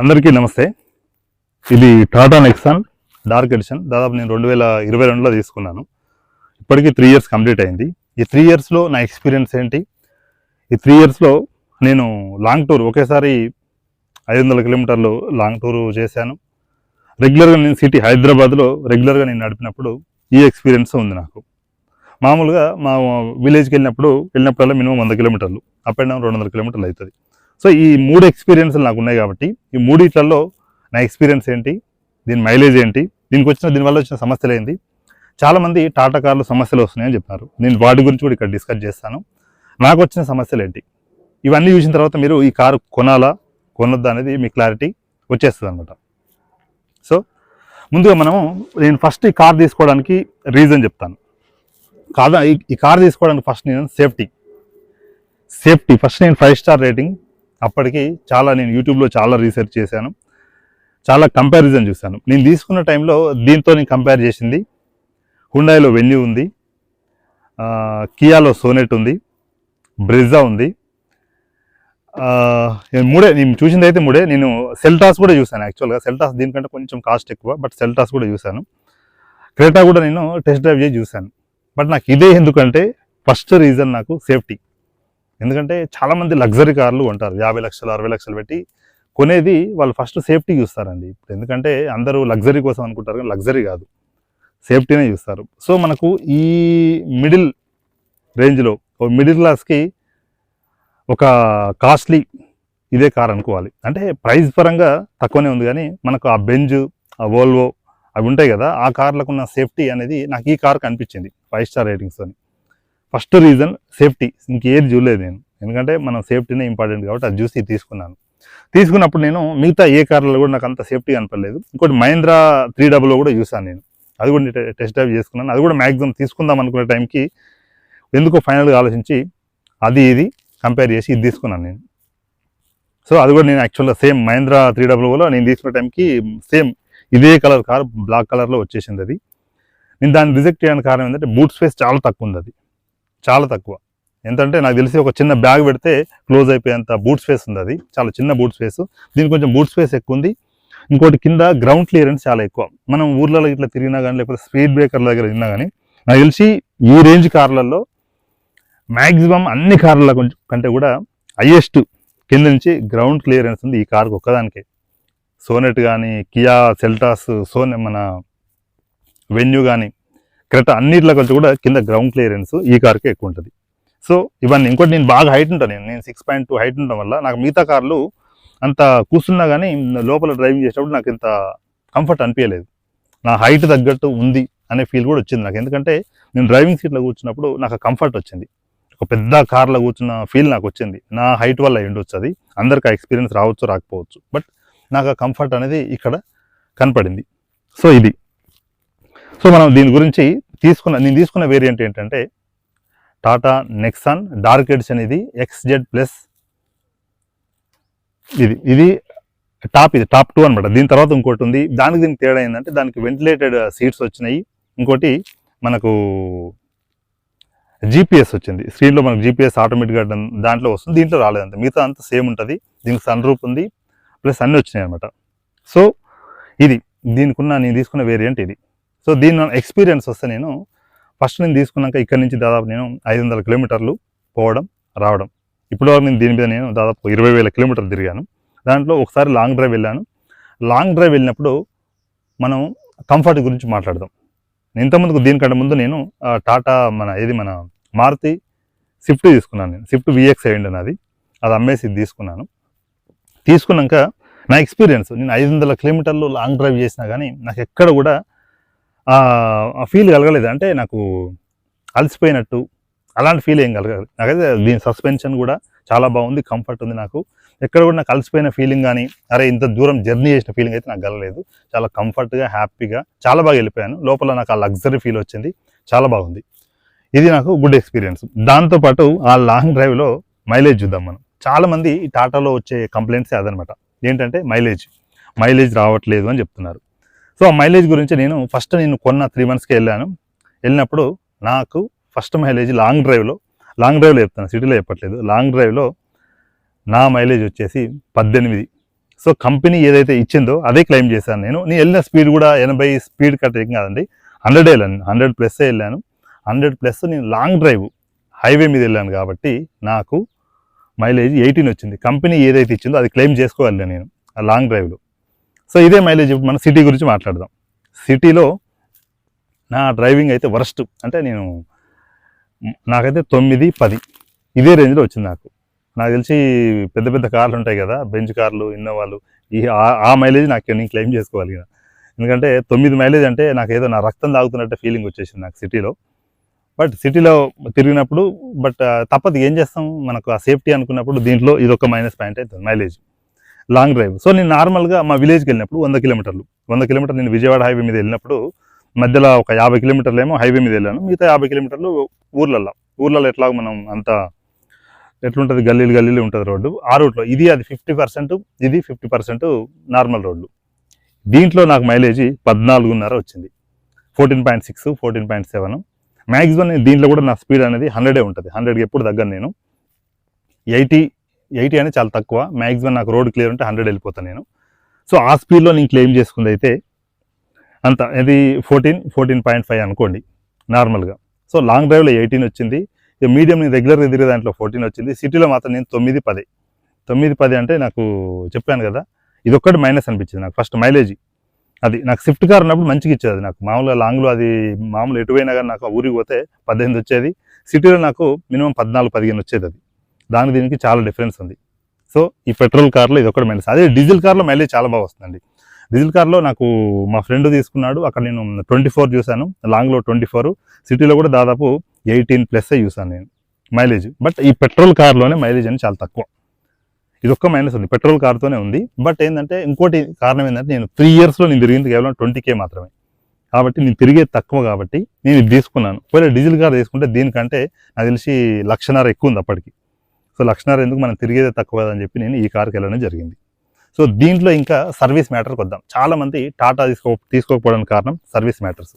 అందరికీ నమస్తే. ఇది టాటా నెక్సాన్ డార్క్ ఎడిషన్. దాదాపు నేను రెండు వేల ఇరవై రెండులో తీసుకున్నాను. ఇప్పటికీ త్రీ ఇయర్స్ కంప్లీట్ అయింది. ఈ త్రీ ఇయర్స్లో నా ఎక్స్పీరియన్స్ ఏంటి? ఈ త్రీ ఇయర్స్లో నేను లాంగ్ టూర్ ఒకేసారి ఐదు వందల కిలోమీటర్లు లాంగ్ టూర్ చేశాను. రెగ్యులర్గా నేను సిటీ హైదరాబాద్లో రెగ్యులర్గా నేను నడిపినప్పుడు ఈ ఎక్స్పీరియన్స్ ఉంది నాకు. మామూలుగా మా విలేజ్కి వెళ్ళినప్పుడు వెళ్ళినప్పుడల్లా మినిమం వంద కిలోమీటర్లు అప్ అండ్ డౌన్ రెండు వందల కిలోమీటర్లు అవుతుంది. సో ఈ మూడు ఎక్స్పీరియన్స్లు నాకు ఉన్నాయి కాబట్టి ఈ మూడిట్లలో నా ఎక్స్పీరియన్స్ ఏంటి దీని మైలేజ్ ఏంటి దీనికి వచ్చిన దీనివల్ల వచ్చిన సమస్యలు ఏంటి చాలామంది టాటా కార్లు సమస్యలు వస్తున్నాయని చెప్పారు. నేను వాటి గురించి కూడా ఇక్కడ డిస్కస్ చేస్తాను. నాకు వచ్చిన సమస్యలు ఏంటి ఇవన్నీ చూసిన తర్వాత మీరు ఈ కారు కొనాలా కొనొద్దా అనేది మీ క్లారిటీ వచ్చేస్తుంది అనమాట సో ముందుగా మనము నేను ఫస్ట్ ఈ కార్ తీసుకోవడానికి రీజన్ చెప్తాను. కాదా ఈ- ఈ కార్ తీసుకోవడానికి ఫస్ట్ నేను సేఫ్టీ సేఫ్టీ ఫస్ట్ నేను ఫైవ్ స్టార్ రేటింగ్ అప్పటికి చాలా నేను యూట్యూబ్లో చాలా రీసెర్చ్ చేశాను. చాలా కంపారిజన్ చూశాను. నేను తీసుకున్న టైంలో దీంతో నేను కంపేర్ చేసింది. హుండాయిలో వెన్యూ ఉంది. కియాలో సోనెట్ ఉంది. బ్రిజా ఉంది. నేను మూడే నేను చూసింది అయితే మూడే. నేను సెల్టాస్ కూడా చూశాను యాక్చువల్గా సెల్టాస్ దీనికంటే కొంచెం కాస్ట్ ఎక్కువ బట్ సెల్టాస్ కూడా చూశాను. క్రేటా కూడా నేను టెస్ట్ డ్రైవ్ చేసి చూశాను. బట్ నాకు ఇదే ఎందుకంటే ఫస్ట్ రీజన్ నాకు సేఫ్టీ ఎందుకంటే చాలామంది లగ్జరీ కార్లు కొంటారు. యాభై లక్షలు అరవై లక్షలు పెట్టి కొనేది వాళ్ళు ఫస్ట్ సేఫ్టీ చూస్తారండి. ఇప్పుడు ఎందుకంటే అందరూ లగ్జరీ కోసం అనుకుంటారు కానీ లగ్జరీ కాదు. సేఫ్టీనే చూస్తారు. సో మనకు ఈ మిడిల్ రేంజ్లో మిడిల్ క్లాస్కి ఒక కాస్ట్లీ ఇదే కార్ అనుకోవాలి. అంటే ప్రైస్ పరంగా తక్కువనే ఉంది కానీ మనకు ఆ బెంజ్ ఆ వోల్వో అవి ఉంటాయి కదా ఆ కార్లకు ఉన్న సేఫ్టీ అనేది నాకు ఈ కార్ కనిపించింది. ఫైవ్ స్టార్ రేటింగ్స్తో ఫస్ట్ రీజన్ సేఫ్టీ ఇంకేది చూడలేదు నేను. ఎందుకంటే మనం సేఫ్టీనే ఇంపార్టెంట్ కాబట్టి అది చూసి తీసుకున్నాను. తీసుకున్నప్పుడు నేను మిగతా ఏ కార్లలో కూడా నాకు అంత సేఫ్టీ కనపడలేదు. ఇంకోటి మహేంద్రా త్రీ డబుల్ కూడా చూసాను నేను. అది కూడా టెస్ట్ డ్రైవ్ చేసుకున్నాను. అది కూడా మ్యాక్సిమం తీసుకుందాం అనుకునే టైంకి ఎందుకో ఫైనల్గా ఆలోచించి అది ఇది కంపేర్ చేసి ఇది తీసుకున్నాను నేను. సో అది కూడా నేను యాక్చువల్గా సేమ్ మహేంద్రా త్రీ డబ్ల్యూలో నేను తీసుకునే టైంకి సేమ్ ఇదే కలర్ కార్ బ్లాక్ కలర్లో వచ్చేసింది అది. నేను దాన్ని రిజెక్ట్ చేయడానికి కారణం ఏంటంటే బూట్ స్పేస్ చాలా తక్కువ ఉంది అది. చాలా తక్కువ. ఎంతంటే నాకు తెలిసి ఒక చిన్న బ్యాగ్ పెడితే క్లోజ్ అయిపోయేంత బూట్ స్పేస్ ఉంది అది. చాలా చిన్న బూట్ స్పేస్ దీనికి కొంచెం బూట్ స్పేస్ ఎక్కువ ఉంది. ఇంకోటి కింద గ్రౌండ్ క్లియరెన్స్ చాలా ఎక్కువ. మనం ఊర్లలో ఇట్లా తిరిగినా కానీ లేకపోతే స్పీడ్ బ్రేకర్ల దగ్గర తిన్నా కానీ నాకు తెలిసి ఈ రేంజ్ కార్లలో మ్యాక్సిమం అన్ని కార్ల కొంచెం కంటే కూడా హయ్యెస్ట్ కింద నుంచి గ్రౌండ్ క్లియరెన్స్ ఉంది ఈ కార్కి ఒక్కదానికే. సోనెట్ కానీ కియా సెల్టాస్ సోనె మన వెన్యూ కానీ క్రెటా అన్నిట్లో కొంచెం కూడా కింద గ్రౌండ్ క్లియరెన్స్ ఈ కార్కే ఎక్కువ ఉంటుంది. సో ఇవన్నీ ఇంకోటి నేను బాగా హైట్ ఉంటాను నేను. నేను సిక్స్ పాయింట్ టూ హైట్ ఉండడం వల్ల నాకు మిగతా కార్లు అంత కూర్చున్నా కానీ లోపల డ్రైవింగ్ చేసేటప్పుడు నాకు ఇంత కంఫర్ట్ అనిపించలేదు నా హైట్ తగ్గట్టు ఉంది అనే ఫీల్ కూడా వచ్చింది నాకు. ఎందుకంటే నేను డ్రైవింగ్ సీట్లో కూర్చున్నప్పుడు నాకు కంఫర్ట్ వచ్చింది. ఒక పెద్ద కార్లో కూర్చున్న ఫీల్ నాకు వచ్చింది. నా హైట్ వల్ల ఉండొచ్చు అది. అందరికి ఆ ఎక్స్పీరియన్స్ రావచ్చు రాకపోవచ్చు. బట్ నాకు ఆ కంఫర్ట్ అనేది ఇక్కడ కనపడింది. సో ఇది. సో మనం దీని గురించి తీసుకున్న నేను తీసుకున్న వేరియంట్ ఏంటంటే టాటా నెక్సాన్ డార్క్ ఎడ్స్ అనేది ఎక్స్జెడ్ ప్లస్ ఇది ఇది టాప్ ఇది టాప్ టూ అనమాట దీని తర్వాత ఇంకోటి ఉంది. దానికి దీనికి తేడా ఏంటంటే దానికి వెంటిలేటెడ్ సీట్స్ వచ్చినాయి. ఇంకోటి మనకు జీపీఎస్ వచ్చింది. స్క్రీన్లో మనకు జీపీఎస్ ఆటోమేటిక్గా దాంట్లో వస్తుంది. దీంట్లో రాలేదంత. మిగతా అంతా సేమ్ ఉంటుంది. దీనికి సన్ రూప్ ఉంది. ప్లస్ అన్నీ వచ్చినాయి అనమాట సో ఇది దీనికి ఉన్న నేను తీసుకున్న వేరియంట్ ఇది. సో దీని ఎక్స్పీరియన్స్ వస్తే నేను ఫస్ట్ నేను తీసుకున్నాక ఇక్కడ నుంచి దాదాపు నేను ఐదు వందల కిలోమీటర్లు పోవడం రావడం. ఇప్పటివరకు నేను దీని మీద నేను దాదాపు ఇరవై వేల కిలోమీటర్లు తిరిగాను. దాంట్లో ఒకసారి లాంగ్ డ్రైవ్ వెళ్ళాను. లాంగ్ డ్రైవ్ వెళ్ళినప్పుడు మనం కంఫర్ట్ గురించి మాట్లాడదాం. ఇంతకుముందుకు దీనికంటే ముందు నేను టాటా మన ఏది మన మారుతి స్విఫ్ట్ తీసుకున్నాను నేను. స్విఫ్ట్ విఎక్స్ అయ్యండి నాది. అది అమ్మేసి ఇది తీసుకున్నాను. తీసుకున్నాక నా ఎక్స్పీరియన్స్ నేను ఐదు వందల కిలోమీటర్లు లాంగ్ డ్రైవ్ చేసినా కానీ నాకు ఎక్కడ కూడా ఫీల్ కలగలేదు. అంటే నాకు అలసిపోయినట్టు అలాంటి ఫీల్ ఏం కలగలేదు. నాకైతే దీని సస్పెన్షన్ కూడా చాలా బాగుంది కంఫర్ట్ ఉంది నాకు. ఎక్కడ కూడా నాకు అలసిపోయిన ఫీలింగ్ కానీ అరే ఇంత దూరం జర్నీ చేసిన ఫీలింగ్ అయితే నాకు కలగలేదు. చాలా కంఫర్ట్గా హ్యాపీగా చాలా బాగా వెళ్ళిపోయాను. లోపల నాకు ఆ లగ్జరీ ఫీల్ వచ్చింది. చాలా బాగుంది. ఇది నాకు గుడ్ ఎక్స్పీరియన్స్ దాంతోపాటు ఆ లాంగ్ డ్రైవ్లో మైలేజ్ చూద్దాం మనం. చాలామంది టాటాలో వచ్చే కంప్లైంట్స్ అదనమాట. ఏంటంటే మైలేజ్ మైలేజ్ రావట్లేదు అని చెప్తున్నారు. సో ఆ మైలేజ్ గురించి నేను ఫస్ట్ నేను కొన్న త్రీ మంత్స్కి వెళ్ళాను. వెళ్ళినప్పుడు నాకు ఫస్ట్ మైలేజ్ లాంగ్ డ్రైవ్లో లాంగ్ డ్రైవ్లో చెప్తాను సిటీలో చెప్పట్లేదు. లాంగ్ డ్రైవ్లో నా మైలేజ్ వచ్చేసి పద్దెనిమిది. సో కంపెనీ ఏదైతే ఇచ్చిందో అదే క్లెయిమ్ చేశాను నేను. నేను వెళ్ళిన స్పీడ్ కూడా ఎనభై స్పీడ్ కట్ ఏం కాదండి. హండ్రెడ్ వెళ్ళాను. హండ్రెడ్ ప్లస్ వెళ్ళాను. హండ్రెడ్ ప్లస్ నేను లాంగ్ డ్రైవ్ హైవే మీద వెళ్ళాను కాబట్టి నాకు మైలేజ్ ఎయిటీన్ వచ్చింది. కంపెనీ ఏదైతే ఇచ్చిందో అది క్లెయిమ్ చేసుకోవాలి నేను ఆ లాంగ్ డ్రైవ్లో సో ఇదే మైలేజ్ మన సిటీ గురించి మాట్లాడదాం. సిటీలో నా డ్రైవింగ్ అయితే వరస్ట్. అంటే నేను నాకైతే తొమ్మిది పది. ఇదే రేంజ్లో వచ్చింది నాకు. నాకు తెలిసి పెద్ద పెద్ద కార్లు ఉంటాయి కదా బెంచ్ కార్లు ఇన్నోవాలు ఈ ఆ- మైలేజ్ నాకు నేను క్లెయిమ్ చేసుకోవాలి ఎందుకంటే తొమ్మిది మైలేజ్ అంటే నాకు ఏదో నా రక్తం తాగుతున్నట్టు ఫీలింగ్ వచ్చేసింది నాకు సిటీలో. బట్ సిటీలో తిరిగినప్పుడు బట్ తప్పదు. ఏం చేస్తాం? మనకు ఆ సేఫ్టీ అనుకున్నప్పుడు దీంట్లో ఇది ఒక మైనస్ పాయింట్ అవుతుంది మైలేజ్. Long drive. సో నేను నార్మల్గా మా విలేజ్కి వెళ్ళినప్పుడు వంద కిలోమీటర్లు. వంద కిలోమీటర్లు నేను విజయవాడ హైవే మీద వెళ్ళినప్పుడు మధ్యలో ఒక యాభై కిలోమీటర్లు ఏమో హైవే మీద వెళ్ళాను. మిగతా యాభై కిలోమీటర్లు ఊర్లలో ఊర్లలో ఎట్లా మనం అంత ఎట్లుంటుంది? గల్లీలు గల్లీలు ఉంటుంది రోడ్డు. ఆ రూట్లో ఇది అది ఫిఫ్టీ పర్సెంట్ ఇది ఫిఫ్టీ పర్సెంట్ నార్మల్ రోడ్లు దీంట్లో నాకు మైలేజ్ పద్నాలుగున్నర వచ్చింది. Fourteen point six fourteen point seven. Maximum దీంట్లో కూడా నా స్పీడ్ అనేది హండ్రెడే ఉంటుంది. హండ్రెడ్కి ఎప్పుడు దగ్గర నేను. ఎయిటీ ఎయిటీ అనేది చాలా తక్కువ. మ్యాక్సిమం నాకు రోడ్ క్లియర్ ఉంటే హండ్రెడ్ వెళ్ళిపోతాను నేను. సో ఆ స్పీడ్లో నేను క్లెయిమ్ చేసుకుంది అయితే అంత ఇది ఫోర్టీన్ ఫోర్టీన్ పాయింట్ ఫైవ్ అనుకోండి నార్మల్గా. సో లాంగ్ డ్రైవ్లో ఎయిటీన్ వచ్చింది. ఇక మీడియం నేను రెగ్యులర్గా తిరిగే దాంట్లో ఫోర్టీన్ వచ్చింది. సిటీలో మాత్రం నేను తొమ్మిది పది. తొమ్మిది పది అంటే నాకు చెప్పాను కదా ఇది మైనస్ అనిపించింది నాకు ఫస్ట్ మైలేజ్. అది నాకు స్విఫ్ట్ కార్ ఉన్నప్పుడు మంచిగా ఇచ్చేది అది నాకు. మామూలుగా లాంగ్లో అది మామూలు ఎటువైనా కానీ నాకు ఆ ఊరికి పోతే పద్దెనిమిది వచ్చేది. సిటీలో నాకు మినిమం పద్నాలుగు పదిహేను వచ్చేది అది. దానికి దీనికి చాలా డిఫరెన్స్ ఉంది. సో ఈ పెట్రోల్ కార్లో ఇది ఒకటి మైలేజ్. అదే డీజిల్ కార్లో మైలేజ్ చాలా బాగా వస్తుందండి. డీజిల్ కార్లో నాకు మా ఫ్రెండ్ తీసుకున్నాడు. అక్కడ నేను ట్వంటీ ఫోర్ చూశాను. లాంగ్లో ట్వంటీ ఫోర్. సిటీలో కూడా దాదాపు ఎయిటీన్ ప్లస్సే చూసాను నేను మైలేజ్. బట్ ఈ పెట్రోల్ కార్లోనే మైలేజ్ అనేది చాలా తక్కువ. ఇది ఒక్క మైనస్ ఉంది. పెట్రోల్ కార్తోనే ఉంది. బట్ ఏంటంటే ఇంకోటి కారణం ఏంటంటే నేను త్రీ ఇయర్స్లో నేను తిరిగింది కేవలం ట్వంటీ కే మాత్రమే. కాబట్టి నేను తిరిగేది తక్కువ కాబట్టి నేను ఇది తీసుకున్నాను. ఒకవేళ డీజిల్ కార్ తీసుకుంటే దీనికంటే నాకు తెలిసి లక్షన్నర ఎక్కువ ఉంది అప్పటికి. సో లక్షన్నర ఎందుకు మనం తిరిగేదే తక్కువ అని చెప్పి నేను ఈ కార్కి వెళ్ళడం జరిగింది. సో దీంట్లో ఇంకా సర్వీస్ మ్యాటర్కి వద్దాం చాలా మంది టాటా తీసుకో తీసుకోకపోవడానికి కారణం సర్వీస్ మ్యాటర్స్.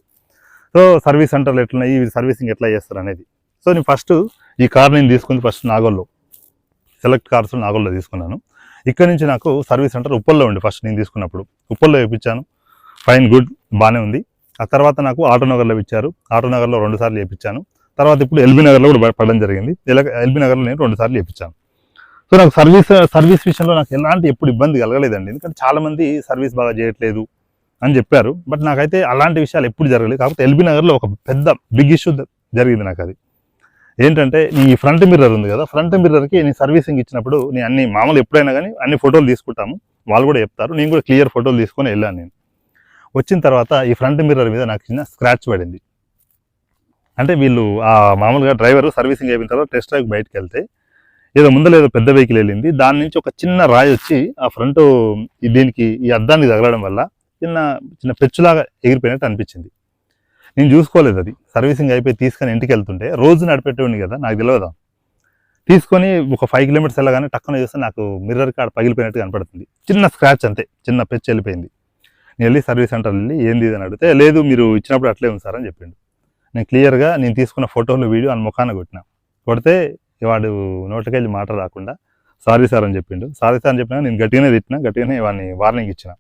సో సర్వీస్ సెంటర్లు ఎట్లున్నాయి? ఇవి సర్వీసింగ్ ఎట్లా చేస్తారు అనేది. సో నేను ఫస్ట్ ఈ కార్ నేను తీసుకుంది ఫస్ట్ నాగోల్లో. సెలెక్ట్ కార్స్ నాగోల్లో తీసుకున్నాను. ఇక్కడ నుంచి నాకు సర్వీస్ సెంటర్ ఉప్పల్లో ఉంది ఫస్ట్ నేను తీసుకున్నప్పుడు. ఉప్పల్లో వేయించాను ఫైన్ గుడ్ బాగానే ఉంది. ఆ తర్వాత నాకు ఆటోనగర్లో ఇచ్చారు. ఆటోనగర్లో రెండు సార్లు వేయించాను తర్వాత ఇప్పుడు ఎల్బీ నగర్లో కూడా పడడం జరిగింది. ఇలా ఎల్బీ నగర్లో నేను రెండు సార్లు వేయించాను సో నాకు సర్వీస్ సర్వీస్ విషయంలో నాకు ఎలాంటి ఎప్పుడు ఇబ్బంది కలగలేదండి. ఎందుకంటే చాలా మంది సర్వీస్ బాగా చేయట్లేదు అని చెప్పారు. బట్ నాకైతే అలాంటి విషయాలు ఎప్పుడు జరగలేదు. కాకపోతే ఎల్బీ నగర్లో ఒక పెద్ద బిగ్ ఇష్యూ జరిగింది నాకు అది. ఏంటంటే ఈ ఫ్రంట్ మిర్రర్ ఉంది కదా ఫ్రంట్ మిర్రర్కి నేను సర్వీసింగ్ ఇచ్చినప్పుడు నేను అన్ని మామూలు ఎప్పుడైనా కానీ అన్ని ఫోటోలు తీసుకుంటాము. వాళ్ళు కూడా చెప్తారు. నేను కూడా క్లియర్ ఫోటోలు తీసుకొని వెళ్ళాను నేను. వచ్చిన తర్వాత ఈ ఫ్రంట్ మిర్రర్ మీద నాకు చిన్న స్క్రాచ్ పడింది. అంటే వీళ్ళు ఆ మామూలుగా డ్రైవర్ సర్వీసింగ్ అయిపోయిన తర్వాత టెస్ట్ డ్రైవ్ బయటకు వెళ్తే ఏదో ముందలేదో ఏదో పెద్ద వెహికల్ వెళ్ళింది. దాని నుంచి ఒక చిన్న రాయి వచ్చి ఆ ఫ్రంట్ దీనికి ఈ అద్దానికి తగలడం వల్ల చిన్న చిన్న పెచ్చులాగా ఎగిరిపోయినట్టు అనిపించింది. నేను చూసుకోలేదు అది. సర్వీసింగ్ అయిపోయి తీసుకొని ఇంటికి వెళ్తుంటే రోజు నడిపెట్టేవాడిని కదా నాకు తెలియదా తీసుకొని ఒక ఫైవ్ కిలోమీటర్స్ వెళ్ళగానే టక్కున చూస్తే నాకు మిర్రర్ కాడ పగిలిపోయినట్టు కనపడుతుంది. చిన్న స్క్రాచ్ అంతే చిన్న పెచ్చు వెళ్ళిపోయింది. నేను వెళ్ళి సర్వీస్ సెంటర్ వెళ్ళి ఏంది అని అడిగితే లేదు మీరు ఇచ్చినప్పుడు అట్లే ఉంది సార్ అని చెప్పిండు. నేను క్లియర్గా నేను తీసుకున్న ఫోటోలు వీడియో అని ముఖాన కొట్టిన. కొడితే వాడు నోటికెళ్ళి మాట రాకుండా సారీ సార్ అని చెప్పిండు. సారీ సార్ అని చెప్పినా నేను గట్టిగానే తిట్టినా గట్టిగానే వాడిని వార్నింగ్ ఇచ్చిన.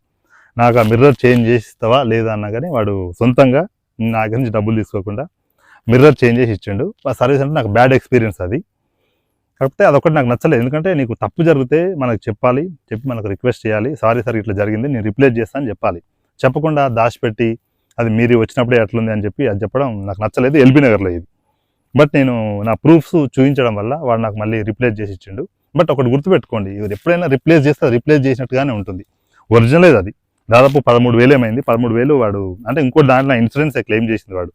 నాకు ఆ మిర్రర్ చేంజ్ చేస్తావా లేదా అన్నా కానీ వాడు సొంతంగా నా దగ్గర నుంచి డబ్బులు తీసుకోకుండా మిర్రర్ చేంజ్ చేసి ఇచ్చిండు. ఆ సర్వీస్ అంటే నాకు బ్యాడ్ ఎక్స్పీరియన్స్ అది. కాకపోతే అదొకటి నాకు నచ్చలేదు. ఎందుకంటే నీకు తప్పు జరిగితే మనకు చెప్పాలి చెప్పి మనకు రిక్వెస్ట్ చేయాలి. సారీ సార్ ఇట్లా జరిగింది నేను రిప్లేస్ చేస్తాను చెప్పాలి. చెప్పకుండా దాచిపెట్టి అది మీరు వచ్చినప్పుడే అట్లుంది అని చెప్పి అది చెప్పడం నాకు నచ్చలేదు. ఎల్బీ నగర్లో ఇది. బట్ నేను నా ప్రూఫ్స్ చూపించడం వల్ల వాడు నాకు మళ్ళీ రిప్లేస్ చేసి ఇచ్చిండు. బట్ ఒకటి గుర్తుపెట్టుకోండి ఎప్పుడైనా రిప్లేస్ చేస్తే రిప్లేస్ చేసినట్టుగానే ఉంటుంది. ఒరిజినల్ అది. దాదాపు పదమూడు వేలు ఏమైంది? పదమూడు వేలు వాడు అంటే ఇంకో దాంట్లో ఇన్సూరెన్స్ క్లెయిమ్ చేసింది వాడు.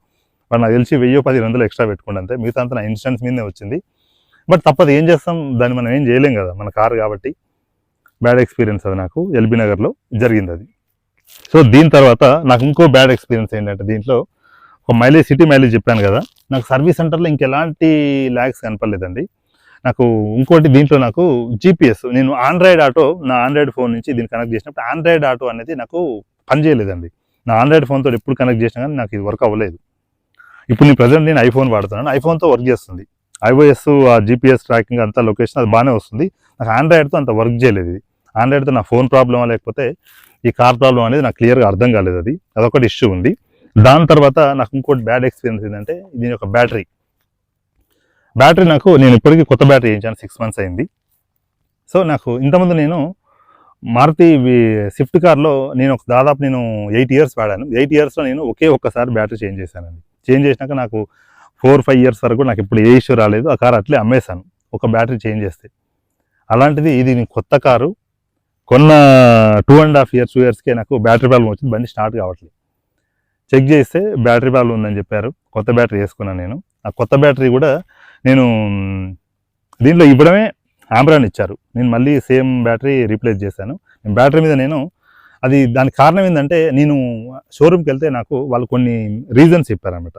వాడు నాకు తెలిసి వెయ్యి పదిహేను వందలు ఎక్స్ట్రా పెట్టుకోండి అంతే. మిగతా అంతా నా ఇన్సూరెన్స్ మీదనే వచ్చింది. బట్ తప్పదు ఏం చేస్తాం? దాన్ని మనం ఏం చేయలేం కదా. మన కారు కాబట్టి. బ్యాడ్ ఎక్స్పీరియన్స్ అది నాకు. ఎల్బీ నగర్లో జరిగింది అది. సో దీని తర్వాత నాకు ఇంకో బ్యాడ్ ఎక్స్పీరియన్స్ ఏంటంటే దీంట్లో ఒక మైలేజ్ సిటీ మైలేజ్ చెప్పాను కదా. నాకు సర్వీస్ సెంటర్లో ఇంకెలాంటి ల్యాగ్స్ కనపడలేదండి. నాకు ఇంకోటి దీంట్లో నాకు జీపీఎస్ నేను ఆండ్రాయిడ్ ఆటో నా ఆండ్రాయిడ్ ఫోన్ నుంచి దీన్ని కనెక్ట్ చేసినప్పుడు ఆండ్రాయిడ్ ఆటో అనేది నాకు పనిచేయలేదండి నా ఆండ్రాయిడ్ ఫోన్తో ఎప్పుడు కనెక్ట్ చేసినా కానీ నాకు ఇది వర్క్ అవ్వలేదు. ఇప్పుడు నేను ప్రజెంట్ నేను ఐఫోన్ వాడుతున్నాను. ఐఫోన్తో వర్క్ చేస్తుంది. ఐఓఎస్ ఆ జీపీఎస్ ట్రాకింగ్ అంతా లొకేషన్ అది బాగానే వస్తుంది. నాకు ఆండ్రాయిడ్తో అంత వర్క్ చేయలేదు ఇది. ఆండ్రాయిడ్తో నా ఫోన్ ప్రాబ్లమా లేకపోతే ఈ కార్ ప్రాబ్లం అనేది నాకు క్లియర్గా అర్థం కాలేదు అది. అదొకటి ఇష్యూ ఉంది. దాని తర్వాత నాకు ఇంకోటి బ్యాడ్ ఎక్స్పీరియన్స్ ఏంటంటే దీని యొక్క బ్యాటరీ బ్యాటరీ నాకు నేను ఇప్పటికీ కొత్త బ్యాటరీ వేయించాను సిక్స్ మంత్స్ అయింది. సో నాకు ఇంతకుముందు నేను మారుతి స్విఫ్ట్ కార్లో నేను ఒక దాదాపు నేను ఎయిట్ ఇయర్స్ వాడాను. ఎయిట్ ఇయర్స్లో నేను ఒకే ఒక్కసారి బ్యాటరీ చేంజ్ చేశానండి. చేంజ్ చేసినాక నాకు ఫోర్ ఫైవ్ ఇయర్స్ వరకు నాకు ఇప్పుడు ఏ ఇష్యూ రాలేదు. ఆ కార్ అట్లే అమ్మేశాను ఒక బ్యాటరీ చేంజ్ చేస్తే. అలాంటిది ఇది కొత్త కారు కొన్న two and half years two ఇయర్స్కే నాకు బ్యాటరీ ప్రాబ్లం వచ్చింది. బండి స్టార్ట్ కావట్లేదు. చెక్ చేస్తే బ్యాటరీ ప్రాబ్లం ఉందని చెప్పారు. కొత్త బ్యాటరీ వేసుకున్నాను నేను. ఆ కొత్త బ్యాటరీ కూడా నేను దీంట్లో ఇవ్వడమే ఆంబ్రాన్ ఇచ్చారు. నేను మళ్ళీ సేమ్ బ్యాటరీ రీప్లేస్ చేశాను. నేను బ్యాటరీ మీద నేను అది దానికి కారణం ఏంటంటే నేను షోరూమ్కి వెళ్తే నాకు వాళ్ళు కొన్ని రీజన్స్ చెప్పారన్నమాట.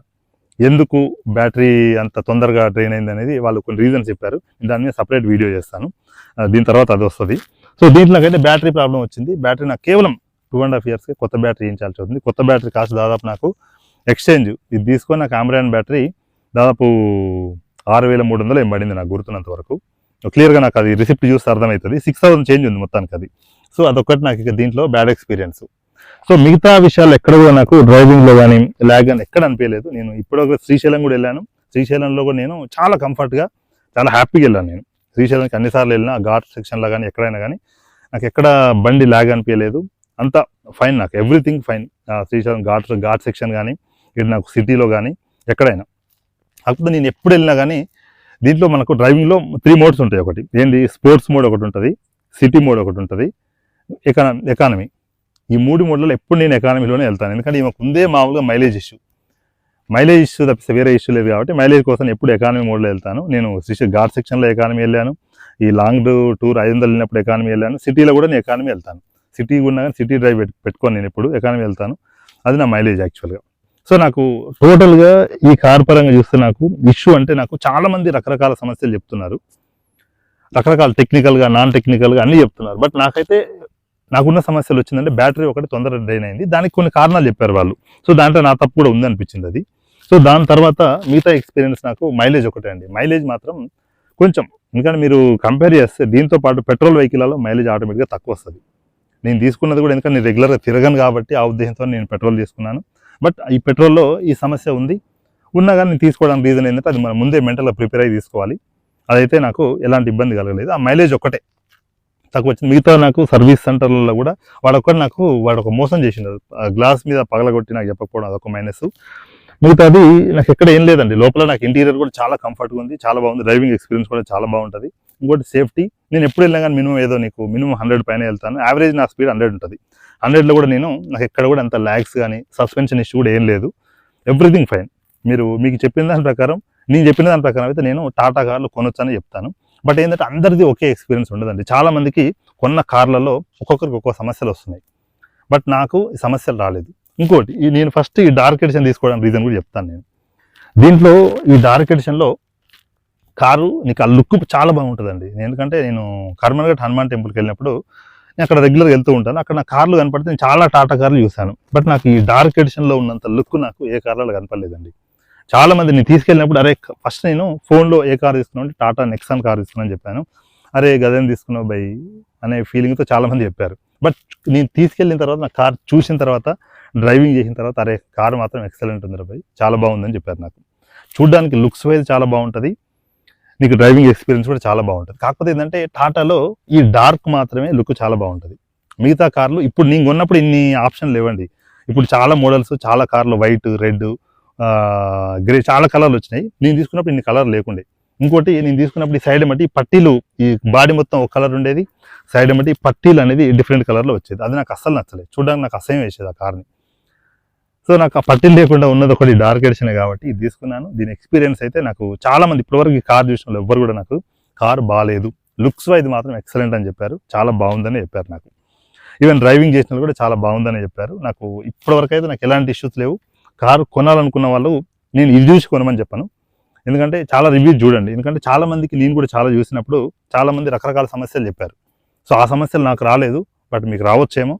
ఎందుకు బ్యాటరీ అంత తొందరగా డ్రైన్ అయింది అనేది వాళ్ళు కొన్ని రీజన్స్ చెప్పారు. దాని మీద సపరేట్ వీడియో చేస్తాను. దీని తర్వాత అది వస్తుంది. సో దీంట్లోకైతే బ్యాటరీ ప్రాబ్లం వచ్చింది. బ్యాటరీ నాకు కేవలం టూ అండ్ హాఫ్ ఇయర్స్కి కొత్త బ్యాటరీ వేయించాల్సి అవుతుంది. కొత్త బ్యాటరీ కాస్ట్ దాదాపు నాకు ఎక్స్చేంజ్ ఇది తీసుకొని నాకు ఆమ్రాన్ బ్యాటరీ దాదాపు ఆరు వేల మూడు వందలు ఏం పడింది నాకు గుర్తున్నంత వరకు. క్లియర్గా నాకు అది రిసిప్ట్ చూస్తే అర్థమవుతుంది. సిక్స్ థౌసండ్ చేంజ్ ఉంది మొత్తానికి అది. సో అదొక్కటి నాకు ఇక దీంట్లో బ్యాడ్ ఎక్స్పీరియన్స్ సో మిగతా విషయాలు ఎక్కడ కూడా నాకు డ్రైవింగ్లో కానీ ల్యాగ్ అని ఎక్కడ అనిపించలేదు. నేను ఇప్పుడు శ్రీశైలం కూడా వెళ్ళాను. శ్రీశైలంలో కూడా నేను చాలా కంఫర్ట్గా చాలా హ్యాపీగా వెళ్ళాను నేను. శ్రీశైలంకి అన్నిసార్లు వెళ్ళినా ఘాట్ సెక్షన్లో కానీ ఎక్కడైనా కానీ నాకు ఎక్కడ బండి ల్యాగ్ అనిపించలేదు అంతా ఫైన్ నాకు everything fine Srisailam ghat ghat section కానీ ఇటు నాకు సిటీలో కానీ ఎక్కడైనా. కాకపోతే నేను ఎప్పుడు వెళ్ళినా కానీ దీంట్లో మనకు డ్రైవింగ్లో త్రీ మోడ్స్ ఉంటాయి ఒకటి. ఏంటి స్పోర్ట్స్ మోడ్ ఒకటి ఉంటుంది సిటీ మోడ్ ఒకటి ఉంటుంది ఎకాన ఎకానమీ ఈ మూడు మోడ్లలో ఎప్పుడు నేను ఎకానమీలోనే వెళ్తాను. ఎందుకంటే ఈమెకు ఉందే మామూలుగా మైలేజ్ ఇష్యూ మైలేజ్ ఇష్యూ తప్పిస్తే వేరే ఇష్యూ లేదు కాబట్టి మైలేజ్ కోసం ఎప్పుడు ఎకానమీ మోడ్లో వెళ్తాను. నేను శ్రీ ఘాట్ సెక్షన్లో ఎకానమీ వెళ్ళాను. ఈ లాంగ్ టూర్ ఐదు వందలు వెళ్ళినప్పుడు ఎకానమీ వెళ్ళాను. సిటీలో కూడా నేను ఎకానమీ వెళ్తాను. సిటీ కూడా కానీ సిటీ డ్రైవ్ పెట్టు పెట్టుకొని నేను ఇప్పుడు ఎకానమీ వెళ్తాను. అది నా మైలేజ్ యాక్చువల్గా సో నాకు టోటల్గా ఈ కార్ పరంగా చూస్తే నాకు ఇష్యూ అంటే నాకు చాలామంది రకరకాల సమస్యలు చెప్తున్నారు. రకరకాల టెక్నికల్గా నాన్ టెక్నికల్గా అన్నీ చెప్తున్నారు. బట్ నాకైతే నాకున్న సమస్యలు వచ్చిందంటే బ్యాటరీ ఒకటి తొందరగా డ్రైన్ అయింది. దానికి కొన్ని కారణాలు చెప్పారు వాళ్ళు. సో దాంట్లో నా తప్పు కూడా ఉంది అనిపించింది అది. సో దాని తర్వాత మిగతా ఎక్స్పీరియన్స్ నాకు మైలేజ్ ఒకటే అండి. మైలేజ్ మాత్రం కొంచెం. ఎందుకంటే మీరు కంపేర్ చేస్తే దీంతో పాటు పెట్రోల్ వెహికల్లో మైలేజ్ ఆటోమేటిక్గా తక్కువ వస్తుంది. నేను తీసుకున్నది కూడా ఎందుకంటే నేను రెగ్యులర్గా తిరగను కాబట్టి ఆ ఉద్దేశంతో నేను పెట్రోల్ తీసుకున్నాను. బట్ ఈ పెట్రోల్లో ఈ సమస్య ఉంది. ఉన్నా కానీ నేను తీసుకోవడానికి రీజన్ ఏంటంటే అది మనం ముందే మెంటల్గా ప్రిపేర్ అయ్యి తీసుకోవాలి. అదైతే నాకు ఎలాంటి ఇబ్బంది కలగలేదు. ఆ మైలేజ్ ఒక్కటే తక్కువ వచ్చింది. మిగతా నాకు సర్వీస్ సెంటర్లలో కూడా వాడొక్కటి నాకు వాడు ఒక మోసం చేసిండు. ఆ గ్లాస్ మీద పగలగొట్టి నాకు చెప్పకపోవడం అదొక మైనస్ మిగతాది నాకు ఎక్కడ ఏం లేదండి. లోపల నాకు ఇంటీరియర్ కూడా చాలా కంఫర్ట్గా ఉంది. చాలా బాగుంది. డ్రైవింగ్ ఎక్స్పీరియన్స్ కూడా చాలా బాగుంటుంది. ఇంకోటి సేఫ్టీ నేను ఎప్పుడు వెళ్ళినా కానీ మినిమం ఏదో నీకు మినిమం హండ్రెడ్ పైన వెళ్తాను. యావరేజ్ నా స్పీడ్ హండ్రెడ్ ఉంటుంది. హండ్రెడ్లో కూడా నేను నాకు ఎక్కడ కూడా అంత ల్యాగ్స్ కానీ సస్పెన్షన్ ఇష్యూ కూడా ఏం లేదు. ఎవ్రీథింగ్ ఫైన్ మీరు మీకు చెప్పిన దాని ప్రకారం నేను చెప్పిన దాని ప్రకారం అయితే నేను టాటా కార్లు కొనొచ్చని చెప్తాను. బట్ ఏంటంటే అందరిది ఒకే ఎక్స్పీరియన్స్ ఉండదండి. చాలామందికి కొన్న కార్లలో ఒక్కొక్కరికి ఒక్కొక్క సమస్యలు వస్తున్నాయి. బట్ నాకు ఈ సమస్యలు రాలేదు. ఇంకోటి నేను ఫస్ట్ ఈ డార్క్ ఎడిషన్ తీసుకోవడానికి రీజన్ కూడా చెప్తాను నేను. దీంట్లో ఈ డార్క్ ఎడిషన్లో కారు నీకు ఆ లుక్ చాలా బాగుంటుందండి. నేను ఎందుకంటే నేను కర్మన్ఘట్ హనుమాన్ టెంపుల్కి వెళ్ళినప్పుడు నేను అక్కడ రెగ్యులర్గా వెళ్తూ ఉంటాను. అక్కడ నా కార్లు కనపడితే నేను చాలా టాటా కార్లు చూశాను. బట్ నాకు ఈ డార్క్ ఎడిషన్లో ఉన్నంత లుక్ నాకు ఏ కార్లలో కనపడలేదండి. చాలా మంది నేను తీసుకెళ్ళినప్పుడు అరే ఫస్ట్ నేను ఫోన్లో ఏ కార్ తీసుకున్నావు అంటే టాటా నెక్సాన్ కార్ తీసుకున్నాను చెప్పాను. అరే గదేం తీసుకున్నావు బై అనే ఫీలింగ్తో చాలామంది చెప్పారు. బట్ నేను తీసుకెళ్ళిన తర్వాత నా కార్ చూసిన తర్వాత డ్రైవింగ్ చేసిన తర్వాత అరే కార్ మాత్రం ఎక్సలెంట్ ఉంది బై చాలా బాగుందని చెప్పారు నాకు. చూడడానికి లుక్స్ వైజ్ చాలా బాగుంటుంది నీకు డ్రైవింగ్ ఎక్స్పీరియన్స్ కూడా చాలా బాగుంటుంది. కాకపోతే ఏంటంటే టాటాలో ఈ డార్క్ మాత్రమే లుక్ చాలా బాగుంటుంది. మిగతా కార్లు ఇప్పుడు నేను కొన్నప్పుడు ఇన్ని ఆప్షన్ లేవండి. ఇప్పుడు చాలా మోడల్స్ చాలా కార్లు వైట్ రెడ్ గ్రే చాలా కలర్లు వచ్చినాయి. నేను తీసుకున్నప్పుడు ఇన్ని కలర్ లేకుండే. ఇంకోటి నేను తీసుకున్నప్పుడు ఈ సైడ్ బట్టి పట్టీలు ఈ బాడీ మొత్తం ఒక కలర్ ఉండేది. సైడ్ బట్టి పట్టీలు అనేది డిఫరెంట్ కలర్లో వచ్చేది. అది నాకు అస్సలు నచ్చలేదు. చూడడానికి నాకు అసహ్యం వేసేది ఆ కార్ని. సో నాకు ఆ పట్టీలు లేకుండా ఉన్నది ఒకటి డార్క్ ఎడిషన్ కాబట్టి ఇది తీసుకున్నాను. దీని ఎక్స్పీరియన్స్ అయితే నాకు చాలా మంది ఇప్పటివరకు ఈ కార్ చూసిన వాళ్ళు ఎవ్వరు కూడా నాకు కార్ బాగాలేదు లుక్స్ వైజ్ మాత్రం ఎక్సలెంట్ అని చెప్పారు. చాలా బాగుందని చెప్పారు నాకు. ఈవెన్ డ్రైవింగ్ చేసిన వాళ్ళు కూడా చాలా బాగుందని చెప్పారు. నాకు ఇప్పటివరకు అయితే నాకు ఎలాంటి ఇష్యూస్ లేవు. కారు కొనాలనుకున్న వాళ్ళు నేను ఇది చూసి కొనమని చెప్పాను. ఎందుకంటే చాలా రివ్యూస్ చూడండి. ఎందుకంటే చాలా మందికి నేను కూడా చాలా చూసినప్పుడు చాలా మంది రకరకాల సమస్యలు చెప్పారు. సో ఆ సమస్యలు నాకు రాలేదు. బట్ మీకు రావచ్చేమో.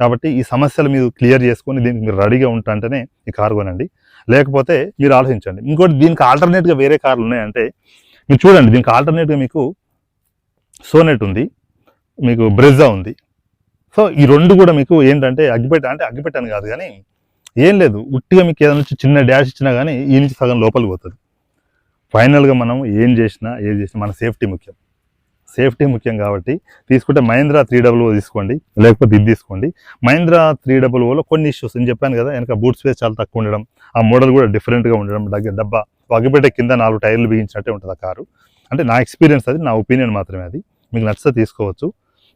కాబట్టి ఈ సమస్యలు మీరు క్లియర్ చేసుకొని దీనికి మీరు రెడీగా ఉంటా ఈ కారు కొనండి. లేకపోతే మీరు ఆలోచించండి. ఇంకోటి దీనికి ఆల్టర్నేట్గా వేరే కార్లు ఉన్నాయంటే మీరు చూడండి దీనికి ఆల్టర్నేట్గా మీకు సోనెట్ ఉంది మీకు బ్రెజా ఉంది. సో ఈ రెండు కూడా మీకు ఏంటంటే అగ్గిపెట్ట అంటే అగ్గిపెట్ట అని కాదు కానీ ఏం లేదు ఉట్టిగా మీకు ఏదైనా చిన్న డ్యాష్ ఇచ్చినా కానీ ఈ నుంచి సగం లోపలికి పోతుంది. ఫైనల్గా మనం ఏం చేసినా ఏది చేసినా మన సేఫ్టీ ముఖ్యం. సేఫ్టీ ముఖ్యం కాబట్టి తీసుకుంటే మహేంద్ర త్రీ డబుల్ ఓ తీసుకోండి లేకపోతే ఇది తీసుకోండి. మహేంద్ర త్రీ డబుల్ ఓలో కొన్ని ఇష్యూస్ నేను చెప్పాను కదా వెనక బూట్ స్పేస్ చాలా తక్కువ ఉండడం ఆ మోడల్ కూడా డిఫరెంట్గా ఉండడం దగ్గర డబ్బా వగ్గిపెట్టే కింద నాలుగు టైర్లు బిగించినట్టే ఉంటుంది ఆ కారు. అంటే నా ఎక్స్పీరియన్స్ అది నా ఒపీనియన్ మాత్రమే అది. మీకు నచ్చితే తీసుకోవచ్చు.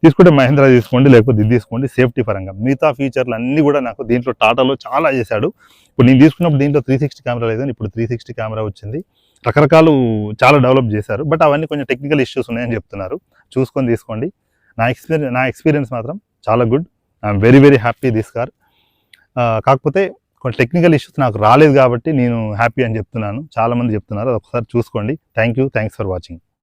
తీసుకుంటే మహేంద్రా తీసుకోండి లేకపోతే ఇది తీసుకోండి సేఫ్టీ పరంగా. మిగతా ఫీచర్లు అన్నీ కూడా నాకు దీంట్లో టాటాలో చాలా చేశాడు. ఇప్పుడు నేను తీసుకున్నప్పుడు దీంట్లో త్రీ సిక్స్టీ కెమెరా లేదు ఇప్పుడు త్రీ సిక్స్టీ కెమెరా వచ్చింది. రకరకాలు చాలా డెవలప్ చేశారు. బట్ అవన్నీ కొంచెం టెక్నికల్ ఇష్యూస్ ఉన్నాయని చెప్తున్నారు. చూసుకొని తీసుకోండి. నా ఎక్స్పీరియన్స్ నా ఎక్స్పీరియన్స్ మాత్రం చాలా good. I'm very very happy this car. కాకపోతే కొన్ని టెక్నికల్ ఇష్యూస్ నాకు రాలేదు కాబట్టి నేను హ్యాపీ అని చెప్తున్నాను. చాలా మంది చెప్తున్నారు. ఒకసారి చూసుకోండి. Thank you. Thanks for watching.